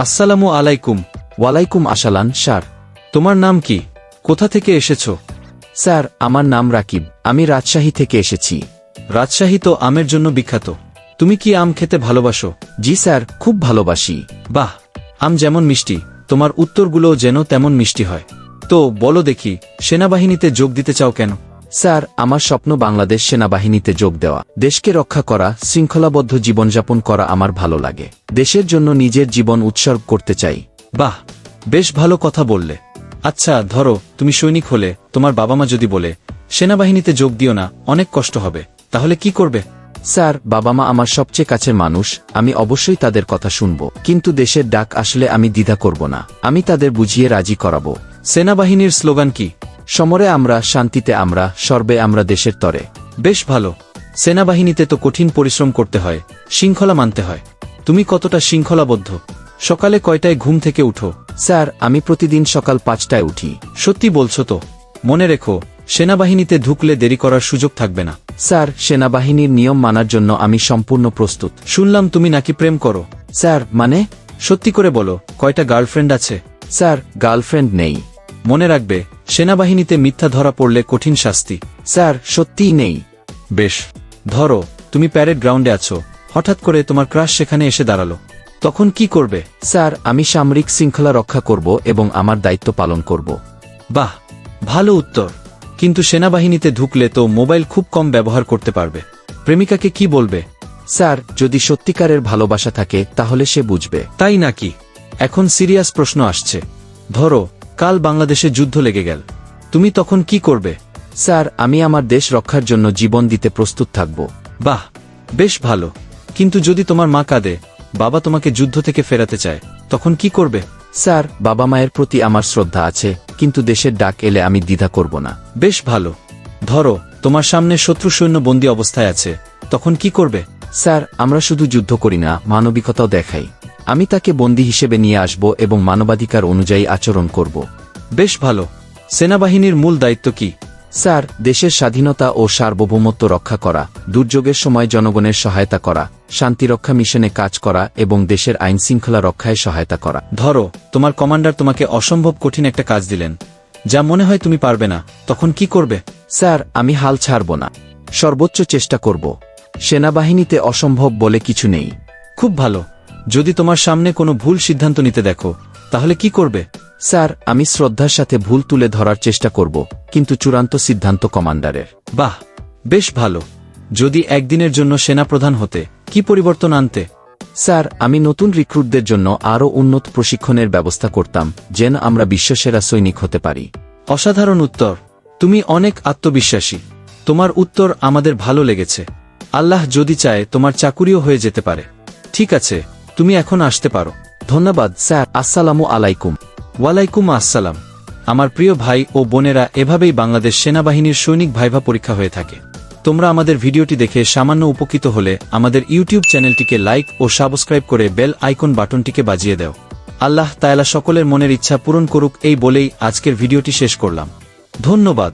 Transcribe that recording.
আসসালামু আলাইকুম, ওয়ালাইকুম আসালান স্যার। তোমার নাম কি? কোথা থেকে এসেছ? স্যার, আমার নাম রাকিব। আমি রাজশাহী থেকে এসেছি। রাজশাহী তো আমের জন্য বিখ্যাত। তুমি কি আম খেতে ভালোবাসো? জি, স্যার, খুব ভালোবাসি। বাহ, আম যেমন মিষ্টি, তোমার উত্তরগুলো যেন তেমন মিষ্টি হয়। তো, বলো দেখি, সেনাবাহিনীতে যোগ দিতে চাও কেন? স্যার, আমার স্বপ্ন বাংলাদেশ সেনাবাহিনীতে যোগ দেওয়া। দেশকে রক্ষা করা, শৃঙ্খলাবদ্ধ জীবনযাপন করা আমার ভালো লাগে। দেশের জন্য নিজের জীবন উৎসর্গ করতে চাই। বাহ, বেশ ভালো কথা বললে। আচ্ছা ধরো, তুমি সৈনিক হলে, তোমার বাবা মা যদি বলে, সেনাবাহিনীতে যোগ দিও না, অনেক কষ্ট হবে, তাহলে কি করবে? স্যার বাবা মা আমার সবচেয়ে কাছের মানুষ, আমি অবশ্যই তাদের কথা শুনব। কিন্তু দেশের ডাক আসলে আমি দ্বিধা করব না। আমি তাদের বুঝিয়ে রাজি করাবো। সেনাবাহিনীর স্লোগান কি? সমরে আমরা, শান্তিতে আমরা, সর্বে আমরা দেশের তরে। বেশ ভালো। সেনাবাহিনীতে তো কঠিন পরিশ্রম করতে হয়, শৃঙ্খলা মানতে হয়। তুমি কতটা শৃঙ্খলাবদ্ধ? সকালে কয়টায় ঘুম থেকে উঠো? স্যার, আমি প্রতিদিন সকাল পাঁচটায় উঠি। সত্যি বলছো তো? মনে রেখো, সেনাবাহিনীতে ঢুকলে দেরি করার সুযোগ থাকবে না। স্যার, সেনাবাহিনীর নিয়ম মানার জন্য আমি সম্পূর্ণ প্রস্তুত। শুনলাম তুমি নাকি প্রেম করো। স্যার মানে? সত্যি করে বলো, কয়টা গার্লফ্রেন্ড আছে? স্যার, গার্লফ্রেন্ড নেই। মনে রাখবে সেনাবাহিনীতে মিথ্যা ধরা পড়লে কঠিন শাস্তি। স্যার, সত্যিই নেই। বেশ। ধরো, তুমি প্যারেড গ্রাউন্ডে আছো। হঠাৎ করে তোমার ক্রাশ সেখানে এসে দাঁড়াল। তখন কি করবে? স্যার, আমি সামরিক শৃঙ্খলা রক্ষা করব এবং আমার দায়িত্ব পালন করব। বাহ! ভালো উত্তর। কিন্তু সেনাবাহিনীতে ঢুকলে তো মোবাইল খুব কম ব্যবহার করতে পারবে। প্রেমিকাকে কি বলবে? স্যার, যদি সত্যিকারের ভালোবাসা থাকে, তাহলে সে বুঝবে। তাই নাকি? এখন সিরিয়াস প্রশ্ন আসছে। ধরো কাল বাংলাদেশে যুদ্ধ লেগে গেল। তুমি তখন কি করবে? স্যার, আমি আমার দেশ রক্ষার জন্য জীবন দিতে প্রস্তুত থাকব। বাহ, বেশ ভালো। কিন্তু যদি তোমার মা কাঁদে, বাবা তোমাকে যুদ্ধ থেকে ফেরাতে চায়, তখন কি করবে? স্যার, বাবা মায়ের প্রতি আমার শ্রদ্ধা আছে, কিন্তু দেশের ডাক এলে আমি দ্বিধা করব না। বেশ ভালো। ধরো, তোমার সামনে শত্রু সৈন্য বন্দী অবস্থায় আছে, তখন কি করবে? স্যার, আমরা শুধু যুদ্ধ করি না, মানবিকতাও দেখাই। আমি তাকে বন্দী হিসেবে নিয়ে আসব এবং মানবাধিকার অনুযায়ী আচরণ করব। বেশ ভালো। সেনাবাহিনীর মূল দায়িত্ব কি? স্যার দেশের স্বাধীনতা ও সার্বভৌমত্ব রক্ষা করা দুর্যোগের সময় জনগণের সহায়তা করা শান্তিরক্ষা মিশনে কাজ করা এবং দেশের আইন শৃঙ্খলা রক্ষায় সহায়তা করা। ধরো তোমার কমান্ডার তোমাকে অসম্ভব কঠিন একটা কাজ দিলেন। যা মনে হয় তুমি পারবে না তখন কি করবে? স্যার আমি হাল ছাড়ব না। সর্বোচ্চ চেষ্টা করব। সেনাবাহিনীতে অসম্ভব বলে কিছু নেই। খুব ভালো। যদি তোমার সামনে কোনো ভুল সিদ্ধান্ত নিতে দেখো তাহলে কি করবে? স্যার আমি শ্রদ্ধার সাথে ভুল তুলে ধরার চেষ্টা করব কিন্তু চূড়ান্ত সিদ্ধান্ত কমান্ডারের। বাহ বেশ ভালো। যদি একদিনের জন্য সেনাপ্রধান হতে কি পরিবর্তন আনতে? স্যার আমি নতুন রিক্রুটদের জন্য আরও উন্নত প্রশিক্ষণের ব্যবস্থা করতাম যেন আমরা বিশ্বসেরা সৈনিক হতে পারি। অসাধারণ উত্তর। তুমি অনেক আত্মবিশ্বাসী। তোমার উত্তর আমাদের ভালো লেগেছে। আল্লাহ যদি চায় তোমার চাকুরিও হয়ে যেতে পারে। ঠিক আছে। তুমি এখন আসতে পারো। ধন্যবাদ, স্যার। আসসালামু আলাইকুম। ওয়ালাইকুম আসসালাম। আমার প্রিয় ভাই ও বোনেরা, এভাবেই বাংলাদেশ সেনাবাহিনীর সৈনিক ভাইভা পরীক্ষা হয়ে থাকে। তোমরা আমাদের ভিডিওটি দেখে সামান্য উপকৃত হলে আমাদের ইউটিউব চ্যানেলটিকে লাইক ও সাবস্ক্রাইব করে বেল আইকন বাটনটিকে বাজিয়ে দাও। আল্লাহ তায়ালা সকলের মনের ইচ্ছা পূরণ করুক, এই বলেই আজকের ভিডিওটি শেষ করলাম। ধন্যবাদ।